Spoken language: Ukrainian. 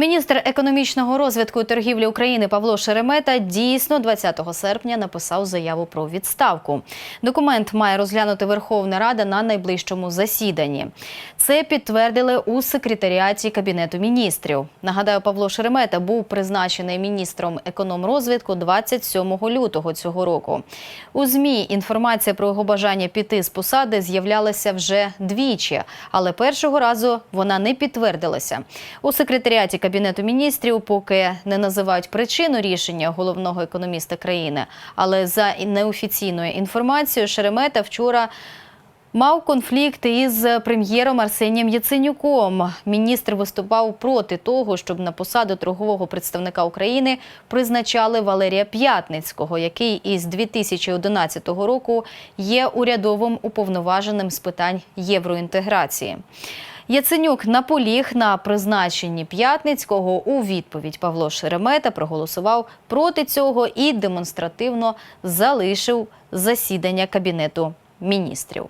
Міністр економічного розвитку і торгівлі України Павло Шеремета дійсно 20 серпня написав заяву про відставку. Документ має розглянути Верховна Рада на найближчому засіданні. Це підтвердили у секретаріаті Кабінету міністрів. Нагадаю, Павло Шеремета був призначений міністром економрозвитку 27 лютого цього року. У ЗМІ інформація про його бажання піти з посади з'являлася вже двічі, але першого разу вона не підтвердилася. У секретаріаті Кабінету міністрів поки не називають причину рішення головного економіста країни, але за неофіційною інформацією Шеремета вчора. Мав конфлікт із прем'єром Арсенієм Яценюком. Міністр виступав проти того, щоб на посаду торгового представника України призначали Валерія П'ятницького, який із 2011 року є урядовим уповноваженим з питань євроінтеграції. Яценюк наполіг на призначенні П'ятницького. У відповідь Павло Шеремета проголосував проти цього і демонстративно залишив засідання Кабінету міністрів.